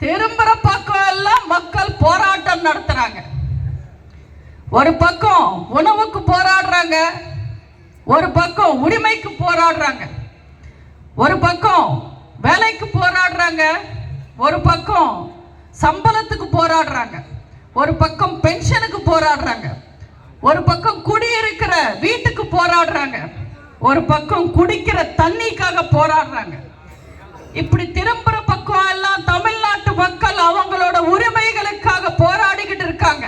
திரும்புற பக்கம் எல்லாம் மக்கள் போராட்டம் நடத்துறாங்க. ஒரு பக்கம் உணவுக்கு போராடுறாங்க ஒரு பக்கம் உரிமைக்கு போராடுறாங்க ஒரு பக்கம் வேலைக்கு போராடுறாங்க ஒரு பக்கம் சம்பளத்துக்கு போராடுறாங்க ஒரு பக்கம் பென்ஷனுக்கு போராடுறாங்க ஒரு பக்கம் குடியிருக்கிற வீட்டுக்கு போராடுறாங்க ஒரு பக்கம் குடிக்கிற தண்ணிக்காக போராடுறாங்க. இப்படி திரும்புற பக்கம் எல்லாம் தமிழ்நாடு மக்கள் அவங்களோட உரிமைகளுக்காக போராடிக்கிட்டு இருக்காங்க.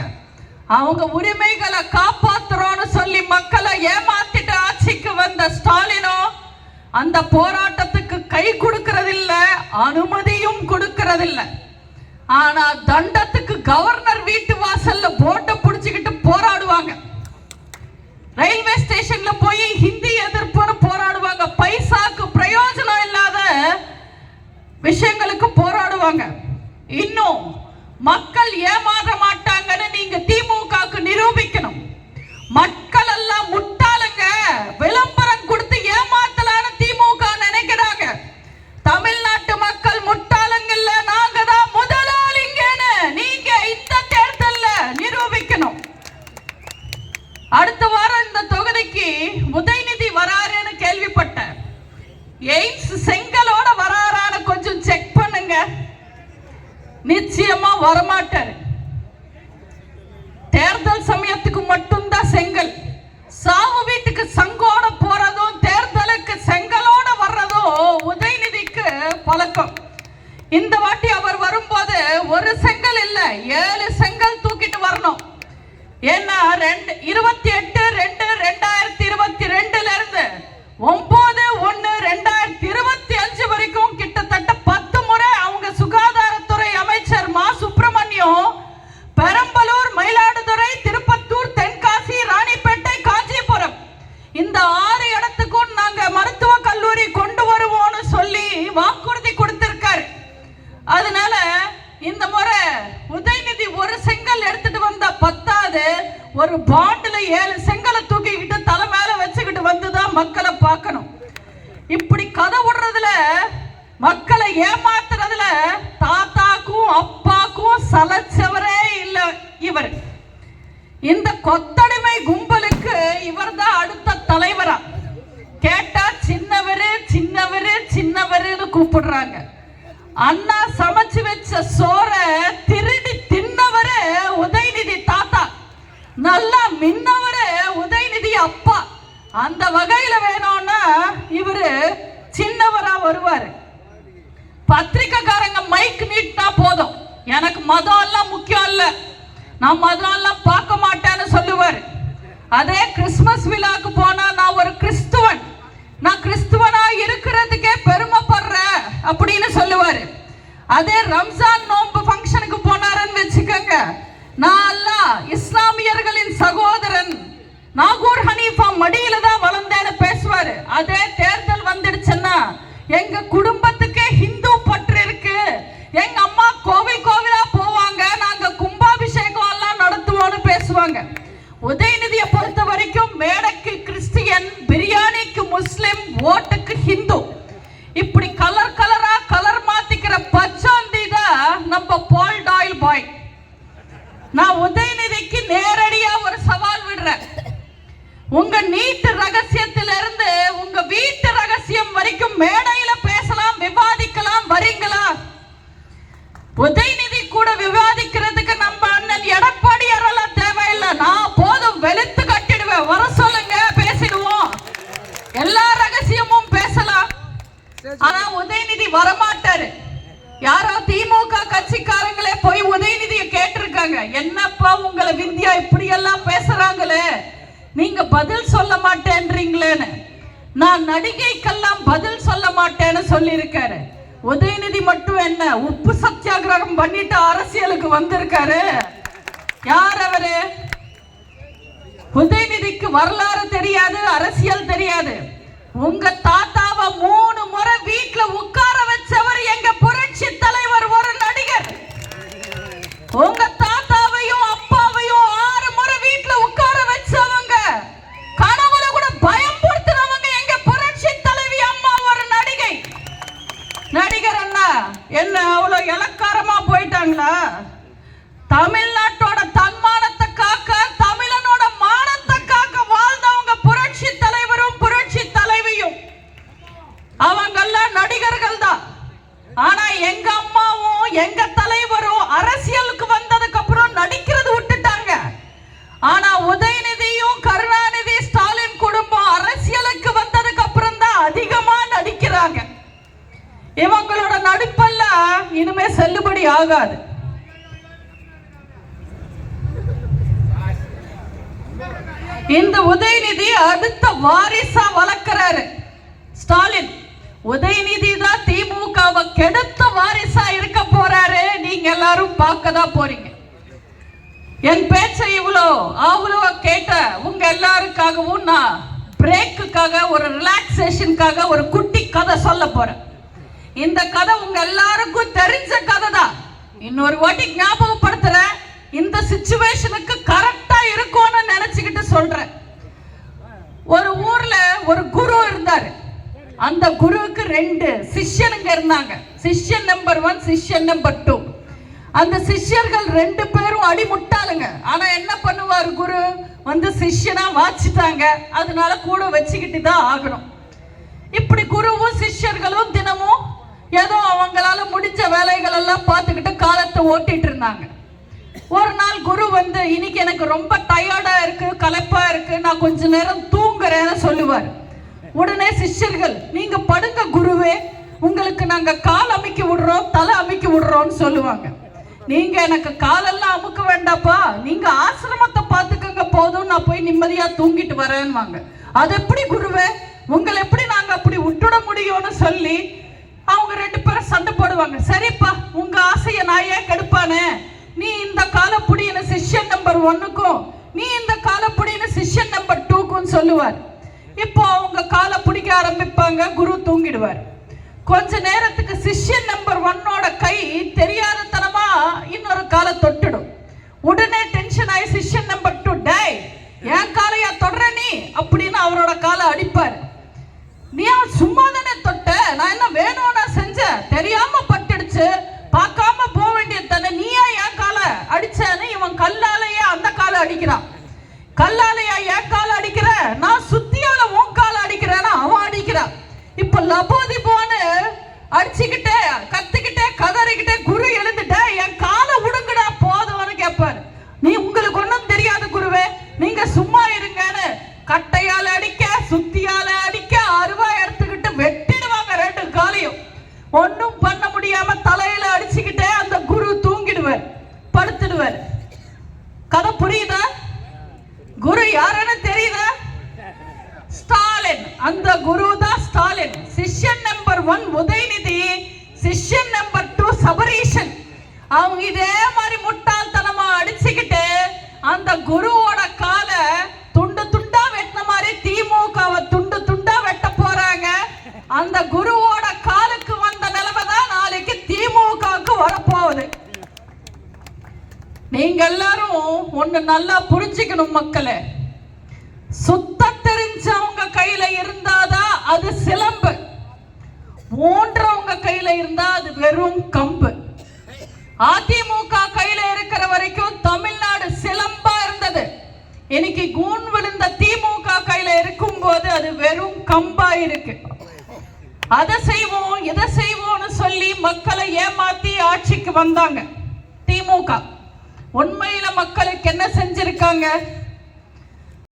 அவங்க உரிமைகளை காப்பாத்துறோம்னு சொல்லி மக்களை ஏமாத்திட்டு ஆட்சிக்கு வந்த ஸ்டாலினோ அந்த போராட்டத்துக்கு கை கொடுக்கறதில்ல அனுமதியும் கொடுக்கறதில்ல. ஆனா தண்டத்துக்கு கவர்னர் வீட்டு வாசல்ல போட்டை புடிச்சுக்கிட்டு போராடுவாங்க. ரயில்வே ஸ்டேஷன்ல போய் ஹிந்தி எதிர்ப்புன்னு போராடுவாங்க. பைசாக்கு பிரயோஜனம் இல்லாத விஷயங்களுக்கு போராடுவாங்க. இன்னும் மக்கள் ஏமா வரமாட்டாரு. தேர்தல் சமயத்துக்கு மட்டும்தான் செங்கல். சாவு வீட்டுக்கு சங்கோட போறதும் தேர்தலுக்கு செங்கலோட வர்றதும் உதயநிதிக்கு பழக்கம். இந்த வாட்டி அவர் வரும்போது ஒரு செங்கல் இல்ல ஏழு செங்கல் தூக்கிட்டு வரணும். ஏன்னா ரெண்டு இருபத்தி எட்டு ரெண்டு ரெண்டாயிரத்தி இருபத்தி ரெண்டுல இருந்து ஒன்பது ஒன்னு ரெண்டாயிரத்தி இருபத்தி செங்கல் எடுத்துட்டு வந்த பத்தாது ஒரு பாண்டுல ஏழு செங்கலை தூக்கிக்கிட்டு தலை மேல வச்சுக்கிட்டு வந்துதான் மக்களை பார்க்கணும். இப்படி கதை விடுறதுல மக்களை ஏமாத்துறதுல தாத்தாக்கும் அப்பாக்கும் சலச்சவரே இல்லை இவர். இந்த கொத்தடிமை கும்பலுக்கு இவர் தான் அடுத்த தலைவரா. கேட்டா சின்னவரு சின்னவரு சின்னவருன்னு கூப்பிடுறாங்க. அண்ணா சமைச்சு வச்ச சோற திருடி நல்லா மின்னவரு உதயநிதி அப்பா. அந்த வகையில வேணும்னா இவரு சின்னவரா வருவாரு. பத்திரிக்கைக்காரங்க மைக் நீட்டினா போதும். எனக்கு மதம் எல்லாம் முக்கியம் இல்ல. நான் மதம் எல்லாம் பார்க்க மாட்டேன்னு சொல்லுவார். அதே கிறிஸ்மஸ் விழாக்கு போனா நான் ஒரு கிறிஸ்துவன். நான் கிறிஸ்துவனா இருக்கிறதுக்கே பெருமைப்படுறேன் அப்படின்னு சொல்லுவாரு. அதே ரம்ஜான் நோன்பு ஃபங்க்ஷனுக்கு போனாருன்னு வச்சுக்கோங்க. நான் அல்ல இஸ்லாமியர்களின் சகோதரன். நாகூர் ஹனீஃபா மடியில தான் வளர்ந்தேன்னு பேசுவாரு. அதே தேர்தல் வந்துடுச்சுன்னா எங்க குடும்பத்துக்கே ஹிந்து பற்று இருக்கு. எங்க அம்மா கோவில் கோவிலா உதயநிதிக்கு நேரடியா ஒரு சவால் விடுறேன். உங்க நீட்டு ரகசியத்திலிருந்து உங்க வீட்டு ரகசியம் வரைக்கும் மேடையில பேசலாம் விவாதிக்கலாம் வரீங்களா உதயநிதி கூட விவாதிக்கிறதுக்கு நம்ம அண்ணன் எடப்பாடி யாரெல்லாம் தேவையில்லை. நான் போதும் வெளுத்து கட்டிடுவேன். வர சொல்லுங்க பேசிடுவோம். எல்லா ரகசியமும் பேசலாம். ஆனா உதயநிதி வரமா என்னப்பா உங்களை விந்தியா இப்படி எல்லாம் பேசுறாங்களே? நீங்க பதில் சொல்ல மாட்டேன்றீங்களேன்னு. நான் நடிகைக்கெல்லாம் பதில் சொல்ல மாட்டேன்னு சொல்லியிருக்காரு. உதயநிதி மட்டும் என்ன உப்பு சத்தியாகிரகம் பண்ணிட்டு அரசியலுக்கு வந்திருக்காரு? யார் அவரு? உதயநிதிக்கு வரலாறு தெரியாது அரசியல் தெரியாது. உங்க தாத்தாவை மூணு முறை என்ன அவ்வளவு இலக்காரமா போயிட்டாங்களா? தமிழ்நாட்டோட தன்மானத்தை காக்க தமிழனோட மானத்தை காக்க வாழ்ந்தவங்க புரட்சி தலைவரும் புரட்சி தலைவியும். அவங்கெல்லாம் நடிகர்கள் தான் ஆனா எங்க அம்மாவும் எங்க தலைவரும் அரசியலுக்கு ஆகாது இந்த உதயநிதி அடுத்த வாரிசா வளர்க்கிறாரு. ஸ்டாலின் உதயநிதி தான் திமுகவை கெடுத்த வாரிசா இருக்க போறாரு. நீங்க எல்லாரும் பார்க்க தான் போறீங்க. என் பேச்சை இவ்வளோ அவ்வளோ கேட்ட உங்க எல்லாருக்காகவும் நான் பிரேக்குக்காக ஒரு ரிலாக்ஸேஷனுக்காக ஒரு குட்டி கதை சொல்ல போறேன். இந்த கதை உங்க எல்லாருக்கும் தெரிஞ்ச கதை தான் இன்னொரு வாட்டி ஞாபகப்படுத்துறேன் இந்த சுச்சுவேஷனுக்கு கரெக்டா இருக்கும்னு நினைச்சுக்கிட்டு சொல்றேன். ஒரு ஊர்ல ஒரு குரு இருந்தாரு. அந்த குருவுக்கு ரெண்டு சிஷ்யனுங்க இருந்தாங்க. சிஷ்யன் நம்பர் ஒன் சிஷ்யன் நம்பர் டூ அந்த சிஷ்யர்கள் ரெண்டு பேரும் அடிமுட்டாளுங்க. ஆனா என்ன பண்ணுவார் குரு? வந்து சிஷ்யனா வாச்சிட்டாங்க. அதனால கூட வச்சுக்கிட்டு தான் ஆகணும். இப்படி குருவும் சிஷ்யர்களும் தினமும் ஏதோ அவங்களால முடிஞ்ச வேலைகள் எல்லாம் பார்த்துக்கிட்டு காலத்தை ஓட்டிட்டு இருந்தாங்க. ஒரு நாள் குரு வந்து இன்னைக்கு எனக்கு ரொம்ப டயர்டா இருக்கு கலப்பா இருக்கு நான் கொஞ்ச நேரம் தூங்குறேன்னு சொல்லுவார். உடனே சிஷ்யர்கள் நீங்க படுங்க குருவே உங்களுக்கு நாங்க கால் அமைக்க விடுறோம் தலை அமைக்க விடுறோம்னு சொல்லுவாங்க. நீங்க எனக்கு காலெல்லாம் அமுக்க வேண்டாப்பா நீங்க ஆசிரமத்தை பார்த்துக்கங்க போதும் நான் போய் நிம்மதியா தூங்கிட்டு வரேன்னுவாங்க. அது எப்படி குருவே உங்களை எப்படி நாங்க அப்படி விட்டுட முடியும்னு சொல்லி அவங்க ரெண்டு பேரும் சண்டை போடுவாங்க. சரிப்பா உங்க ஆசையை நான் ஏன் கெடுப்பானே? நீ இந்த காலப்புடியின சிஷ்யன் நம்பர் ஒன்னுக்கும் நீ இந்த காலப்புடியின சிஷ்யன் நம்பர் டூக்கும் சொல்லுவார். இப்போ அவங்க காலை பிடிக்க ஆரம்பிப்பாங்க குரு தூங்கிடுவார். கொஞ்ச நேரத்துக்கு சிஷ்யன் நம்பர் ஒன்னோட கை தெரியாதத்தனமா இன்னொரு காலை தொட்டுடும். உடனே டென்ஷன் ஆகி சிஷ்யன் நம்பர் டூ டை அவங்க இதே மாதிரி முட்டாள்தனமா அடிச்சுக்கிட்டு அந்த குருவோட காலை துண்டு துண்டா வெட்டின மாதிரி திமுகவை துண்டு துண்டா வெட்ட போறாங்க. அந்த குருவோட காலுக்கு வந்த நிலைமை தான் நாளைக்கு திமுகவுக்கு வரப்போகுது. நீங்க எல்லாரும் ஒண்ணு நல்லா புரிஞ்சுக்கணும் மக்களை. சுத்த தெரிஞ்சவங்க கையில இருந்தாதான் அது சிலம்பு. ஊன்றவங்க கையில இருந்தா அது வெறும் கம்பு. அதிமுக கையில இருக்கிற வரைக்கும் தமிழ்நாடு சிலம்பா இருந்தது. இன்னைக்கு கூண் விழுந்த திமுக கையில இருக்கும் போது அது வெறும் கம்பா இருக்கு. அதை செய்வோம் இதை செய்வோம்னு சொல்லி மக்களை ஏமாத்தி ஆட்சிக்கு வந்தாங்க. திமுக. உண்மையில மக்களுக்கு என்ன செஞ்சிருக்காங்க?